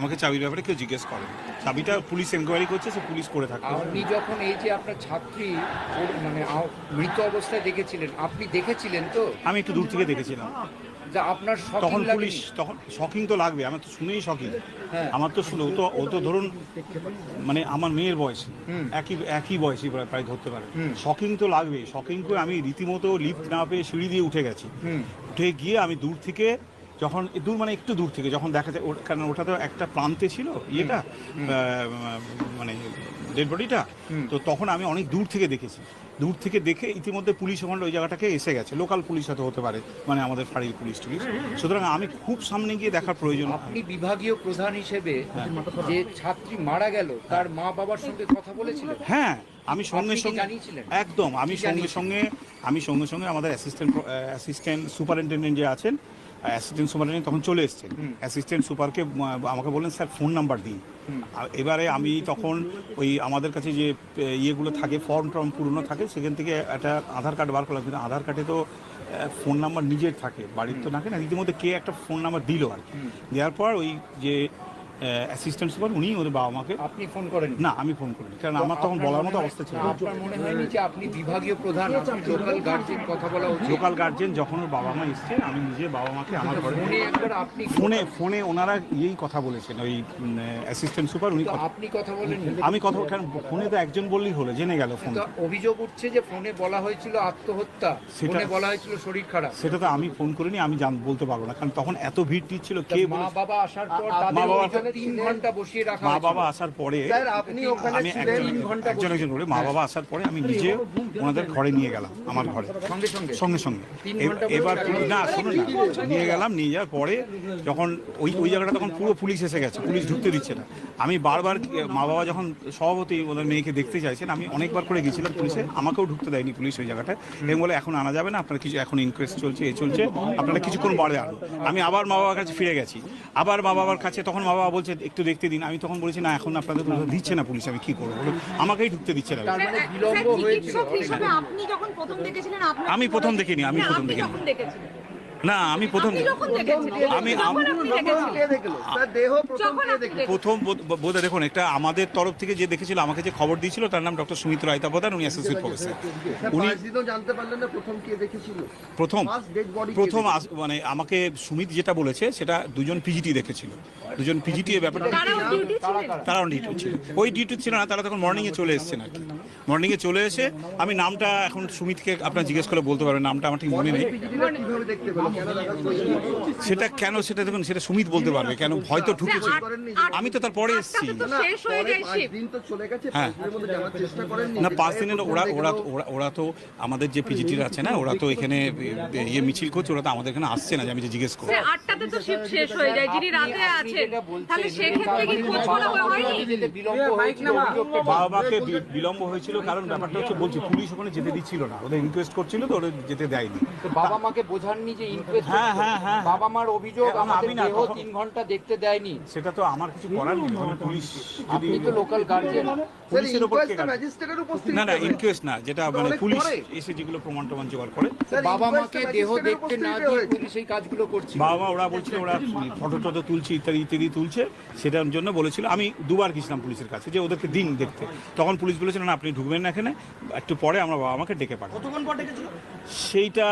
আমাকে চাবির ব্যাপারে কেউ জিজ্ঞেস করে চাবিটা পুলিশ এনকোয়ারি করছে সে পুলিশ করে থাকে আপনি যখন এই যে আপনার ছাত্রী ওর মানে মৃত অবস্থায় দেখেছিলেন আপনি দেখেছিলেন তো? আমি একটু দূর থেকে দেখেছিলাম। যা আপনার তখন পুলিশ তখন শকিং তো লাগবে আমার তো শুনেই শকিং। হ্যাঁ। আমার তো শুনে ও তো ও তো ধরুন মানে আমার মেয়ের বয়স। একই একই বয়সী প্রায় প্রায় ধরতে পারে। শকিং তো লাগবে। শকিং করে আমি রীতিমতো লিফট না পেয়ে সিঁড়ি দিয়ে উঠে গেছি। উঠে গিয়ে আমি দূর থেকে যখন দূর মানে একটু দূর থেকে যখন দেখা যায় কারণ ওটা তো একটা প্রান্তে ছিল ইয়েটা মানে ডেড বডিটা তো তখন আমি অনেক দূর থেকে দেখেছি। দূর থেকে দেখে ইতিমধ্যে পুলিশ ওখানে ওই জায়গাটাকে এসে গেছে। লোকাল পুলিশ হয়তো হতে পারে মানে আমাদের ফাঁড়ির পুলিশ টুলিশ। সুতরাং আমি খুব সামনে গিয়ে দেখার প্রয়োজন আপনি বিভাগীয় প্রধান হিসেবে। যে ছাত্রী মারা গেল তার মা বাবার সঙ্গে কথা বলেছিলেন? হ্যাঁ আমি সঙ্গে সঙ্গে জানিয়েছিলেন? একদম আমি সঙ্গে সঙ্গে আমি সঙ্গে সঙ্গে আমাদের অ্যাসিস্ট্যান্ট অ্যাসিস্ট্যান্ট সুপারিনটেন্ডেন্ট যে আছেন অ্যাসিস্ট্যান্ট সুপার তখন চলে এসছেন। অ্যাসিস্ট্যান্ট সুপারকে আমাকে বললেন স্যার ফোন নাম্বার দিন। আর এবারে আমি তখন ওই আমাদের কাছে যে ইয়েগুলো থাকে ফর্ম টর্ম পুরনো থাকে সেখান থেকে একটা আধার কার্ড বার করলাম। কিন্তু আধার কার্ডে তো ফোন নাম্বার নিজের থাকে বাড়ির তো থাকে না। ইতিমধ্যে কে একটা ফোন নাম্বার দিল আর কি। দেওয়ার পর ওই যে অ্যাসিস্ট্যান্ট সুপার উনি ওদের বাবা মাকে আপনি ফোন করেন না আমি ফোন করিনি কারণ আমার তখন বলার মতো অবস্থা ছিল। আপনার মনে হয়নি যে আপনি বিভাগীয় প্রধান লোকাল গার্জেন কথা বলা লোকাল গার্জেন যখন ওর বাবা মা এসছে আমি নিজে বাবা মাকে আমার ঘরে ফোনে একবার আপনি ফোনে ফোনে ওনারা ইয়েই কথা বলেছেন ওই অ্যাসিস্ট্যান্ট সুপার উনি আপনি কথা বলেন আমি কথা কারণ ফোনে তো একজন বললেই হলো জেনে গেল ফোন। অভিযোগ উঠছে যে ফোনে বলা হয়েছিল আত্মহত্যা সেটা- ফোনে বলা হয়েছিল শরীর খারাপ। সেটা তো আমি ফোন করিনি আমি জান বলতে পারব না কারণ তখন এত ভিড় তা কে মা বাবা আসার পর মা বাবা- তিন ঘণ্টা বসিয়ে রাখা মা বাবা আসার পরে আপনি ওখানে আমি একজন একজন একজন করে মা বাবা আসার পরে আমি নিজে ওনাদের ঘরে নিয়ে গেলাম আমার ঘরে। সঙ্গে সঙ্গে। এবার না শুনুন না নিয়ে গেলাম নিয়ে যাওয়ার পরে যখন ওই ওই জায়গাটা তখন পুরো পুলিশ এসে গেছে পুলিশ ঢুকতে দিচ্ছে না। আমি বারবার মা বাবা যখন সভাপতি ওদের মেয়েকে দেখতে চাইছেন আমি অনেকবার করে গেছিলাম পুলিশে আমাকেও ঢুকতে দেয়নি পুলিশ ওই জায়গাটায়। এবং বলে এখন আনা যাবে না আপনার কিছু এখন ইনকোয়েস্ট চলছে এ চলছে আপনারা কিছুক্ষণ বাড়ে আনুন। আমি আবার মা বাবার কাছে ফিরে গেছি। আবার মা বাবার কাছে তখন মা বাবা বলছে একটু দেখতে দিন। আমি তখন বলেছি না এখন আপনাদের দিচ্ছে না পুলিশ আমি কি করব? বলো আমাকেই ঢুকতে দিচ্ছে না। মানে প্রথম দেখেছিলেন আপনার আমি প্রথম দেখিনি, আমি প্রথম আপনি দেখিনি। না আমি প্রথম আমি- প্রথম বোধহয় দেখুন একটা আমাদের তরফ থেকে যে দেখেছিল আমাকে যে খবর দিয়েছিল তার নাম ডক্টর সুমিত্র রায়তা প্রধান উনি অ্যাসোসিয়েট প্রফেসর উনি জানতে পারলেন না প্রথম কে দেখেছিল। প্রথম প্রথম আস- মানে আমাকে সুমিত যেটা বলেছে সেটা দুজন পিজিটি দেখেছিল। দুজন পিজিটি এই ব্যাপারটা তারাও ডিউটি তারা ডিউটি ছিল। ওই ডিউটি ছিল না তারা তখন মর্নিংয়ে চলে এসেছেন আর কি মর্নিংয়ে চলে এসে আমি নামটা এখন সুমিতকে আপনার জিজ্ঞেস করে বলতে পারবেন নামটা আমার ঠিক মনে নেই। সেটা কেন সেটা দেখুন সেটা সুমিত বলতে পারবে কেন হয়তো ঢুকেছে। আমি তো তারপরে এসেছি। আটটাতে তো না, শেষ হয়ে পরে যায় পাঁচ শিফট দিন তো চলে গেছে হ্যাঁ। না পাঁচ দিনের ওরা ওরা ওরা ওরা তো আমাদের যে পিজিটির আছে না ওরা তো এখানে ইয়ে মিছিল করছে ওরা তো আমাদের এখানে আসছে না যে আমি যে জিজ্ঞেস করব আটটাতে তো শিফট শেষ হয়ে যায় যিনি রাতে আছেন তাহলে সেক্ষেত্রে কি খোঁজ করা হয়নি? বিলম্ব হয়েছিল বাবাকে বিলম্ব হয়েছিল কারণ ব্যাপারটা হচ্ছে বলছি পুলিশ ওখানে যেতে দিচ্ছিল না ওদের রিকোয়েস্ট করছিল তো ওদের যেতে দেয়নি। বাবা মাকে বোঝাননি যে হ্যাঁ, হ্যাঁ, হ্যাঁ। বাবা মার অভিযোগ আমাদের আমি না, দেহ তিন ঘণ্টা দেখতে দেয়নি। সেটা তো আমার কিছু করার নেই পুলিশ আপনি তো লোকাল গার্জেন পুলিশের ওপর কে ম্যাজিস্ট্রেটের উপস্থিত না না ইনকোয়েস্ট না যেটা মানে পুলিশ এসে যেগুলো প্রমাণ টমাণ জোগাড় করে। বাবা মাকে দেহ দেখতে না দিয়ে পুলিশ এই কাজগুলো করছে। বাবা ওরা বলছিল ওরা ফটো টটো তুলছে ইত্যাদি ইত্যাদি তুলছে সেটার জন্য বলেছিল আমি দুবার গেছিলাম পুলিশের কাছে যে ওদেরকে দিন দেখতে। তখন পুলিশ বলেছিল না আপনি ঢুকবেন না এখানে একটু পরে আমরা বাবা মাকে ডেকে পাঠাবো। সেইটা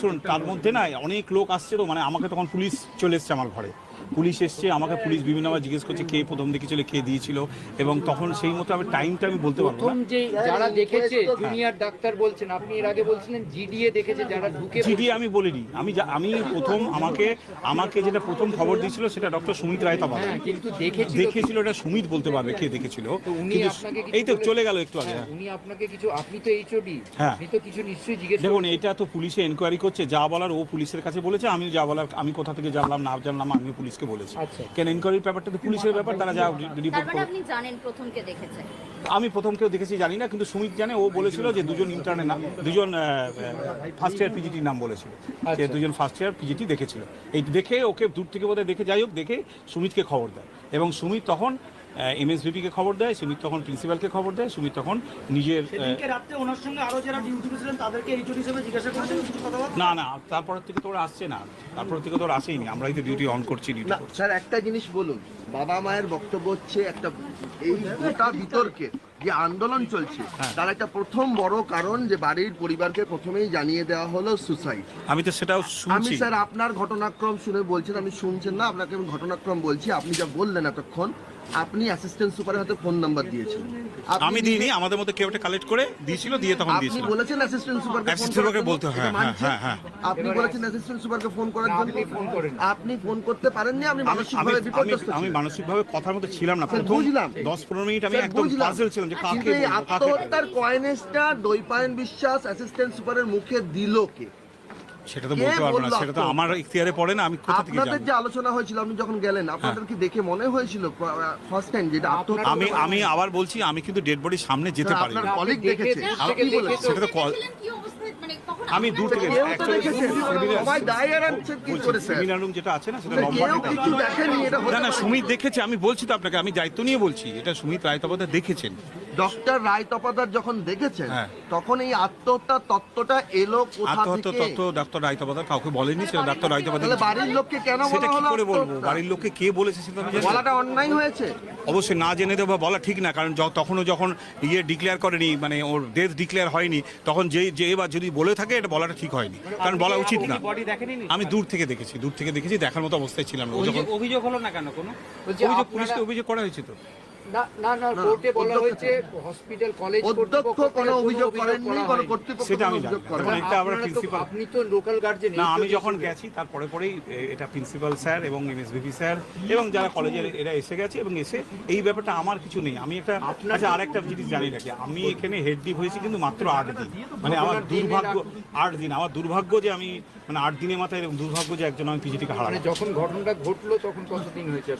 শুনুন তার মধ্যে না অনেক লোক আসছে তো মানে আমাকে তখন পুলিশ চলে এসছে আমার ঘরে। পুলিশ এসছে আমাকে পুলিশ বিভিন্নবার জিজ্ঞেস করছে কে প্রথম দেখেছিল কে দিয়েছিল এবং তখন সেই মতো আমি টাইমটা আমি বলতে পারব প্রথম যে যারা দেখেছে জুনিয়র ডাক্তার বলছেন আপনি এর আগে বলছিলেন জিডিএ দেখেছে যারা ঢুকে জিডি আমি বলিনি। আমি যা- আমি প্রথম আমাকে আমাকে যেটা প্রথম খবর দিয়েছিল সেটা ডক্টর সুমিত রায় হ্যাঁ কিন্তু দেখেছিল দেখেছিল এটা সুমিত বলতে পারবে কে দেখেছিল। তো উনি কিন্তু আপনাকে কিছু এই তো চলে গেল একটু আগে হ্যাঁ, উনি আপনাকে কিছু আপনি তো এইচওডি হ্যাঁ। আপনি তো কিছু নিশ্চয়ই জিজ্ঞেস দেখুন করেছেন। এটা তো পুলিশে এনকোয়ারি করছে যা বলার ও পুলিশের কাছে বলেছে আমি যা বলার আমি কোথা থেকে জানলাম না জানলাম আমি পুলিশকে বলেছি। আচ্ছা। কেন এনকোয়ারির ব্যাপারটা তো পুলিশের ব্যাপার তারা যা রিপোর্ট মানে করে আপনি জানেন প্রথম কে দেখেছে। আমি প্রথম কেউ দেখেছি জানি না কিন্তু সুমিত জানে ও বলেছিল যে দুজন ইন্টারনে নাম দুজন ফার্স্ট ইয়ার পিজিটির নাম বলেছিল যে আচ্ছা। দুজন ফার্স্ট ইয়ার পিজিটি দেখেছিল। এই দেখে ওকে দূর থেকে বোধহয় দেখে যাই হোক দেখে সুমিতকে খবর দেয়। এবং সুমিত তখন এমএসভিপিকে খবর দেয় সুমিত তখন প্রিন্সিপালকে খবর দেয় সুমিত তখন নিজের আহ, ওনার সঙ্গে আরও যারা ডিউটিতে ছিলেন তাদেরকে এইচওডি হিসেবে জিজ্ঞাসা করেছেন না না তারপর থেকে তো ওরা আসছে না। তারপর থেকে তো ওরা আসেইনি আমরাই তো ডিউটি অন করছি না স্যার একটা জিনিস বলুন বাবা মায়ের বক্তব্য হচ্ছে একটা এই গোটা বিতর্কে যে আন্দোলন চলছে হ্যাঁ। তার একটা প্রথম বড় কারণ যে বাড়ির পরিবারকে প্রথমেই জানিয়ে দেওয়া হলো সুসাইড আমি তো সেটাও আমি শুনছি। স্যার আপনার ঘটনাক্রম শুনে বলছেন আমি শুনছেন না আপনাকে আমি ঘটনাক্রম বলছি আপনি যা বললেন এতক্ষণ আপনি অ্যাসিস্ট্যান্ট সুপারের হাতে ফোন নাম্বার দিয়েছেন আমি দিইনি আমাদের মধ্যে কেউ একটা কালেক্ট করে দিয়েছিল দিয়ে তখন আপনি বলেছেন অ্যাসিস্ট্যান্ট সুপারকে ফোন Assistant সুপারকে বলতে হ্যাঁ, হ্যাঁ, হ্যাঁ। আপনি বলেছেন অ্যাসিস্ট্যান্ট সুপারকে ফোন করার জন্য আপনি ফোন করেন। আপনি ফোন করতে পারেননি আপনি আমি আমি মানসিকভাবে আমি- বিপর্যস্ত আমি মানসিকভাবে কথার মধ্যে ছিলাম না প্রথম বুঝলাম। দশ পনেরো মিনিট আমি একদম। পাজল ছিলাম যে কাকে আত্মহত্যার কয়েনেসটা দৈপায়ন বিশ্বাস অ্যাসিস্ট্যান্ট সুপারের মুখে দিল কে সেটা তো বলতে পারব না সেটা তো আমার ইখতিয়ারে পড়ে না আমি কোথা থেকে আপনাদের যে আলোচনা হয়েছিল আপনি যখন গেলেন আপনাদের কি দেখে মনে হয়েছিল ফার্স্ট টাইম যেটা আমি আমি আবার বলছি আমি কিন্তু ডেড সামনে যেতে পারি আপনার না কলিগ দেখেছে। আপনি সেটা তো কল আমি দূর থেকে সবাই দায় কি করে সেমিনার রুম যেটা আছে না সেটা লম্বা কিছু দেখেনি এটা না না সুমিত দেখেছে আমি বলছি তো আপনাকে আমি দায়িত্ব নিয়ে বলছি এটা সুমিত রায় দেখেছেন। ডক্টর রায় তপাদার যখন দেখেছেন হ্যাঁ। তখন এই আত্মহত্যার তত্ত্বটা এলো কোথা আত্মহত্যা থেকে তত্ত্ব ডাক্তার রায় তপাদার কাউকে বলেনি সেটা ডাক্তার রায় তপাদার তাহলে বাড়ির লোককে কেন বলা কি হলো করে বলব? বাড়ির লোককে কে বলেছে সেটা আমি বলাটা অন্যায় হয়েছে। অবশ্যই না জেনে দেবো বলা ঠিক না কারণ য- তখনও যখন ইয়ে ডিক্লেয়ার করেনি মানে ওর ডেথ ডিক্লেয়ার হয়নি তখন যে যে এবার যদি বলে থাকে এটা বলাটা ঠিক হয়নি। কারণ বলা উচিত না। আমি দূর থেকে দেখেছি দূর থেকে দেখেছি দেখার মতো অবস্থায় ছিলাম না। অভিযোগ হলো না কেন কোনো? অভিযোগ পুলিশকে অভিযোগ করা হয়েছে তো। না না না কোর্টে বলা হয়েছে হসপিটাল কলেজ অধ্যক্ষ কোনো অভিযোগ করেননি কোনো কর্তৃপক্ষ সেটা আমি জানি। এটা প্রিন্সিপাল আপনি তো লোকাল গার্জেন না আমি যখন গেছি তারপরে পরেই এটা প্রিন্সিপাল স্যার এবং এমএসবিপি স্যার এবং যারা কলেজের এরা এসে গেছে এবং এসে এই ব্যাপারটা আমার কিছু নেই। আমি একটা আচ্ছা আরেকটা জিনিস জানি রাখি আমি এখানে হেড ডিপ হয়েছি কিন্তু মাত্র আট দিন। মানে আমার দুর্ভাগ্য আট দিন। আমার দুর্ভাগ্য যে আমি মানে আট দিনের মাথায় এরকম দুর্ভাগ্য যে একজন আমি পিজিটিকে হারাই যখন ঘটনাটা ঘটলো তখন কতদিন হয়েছে?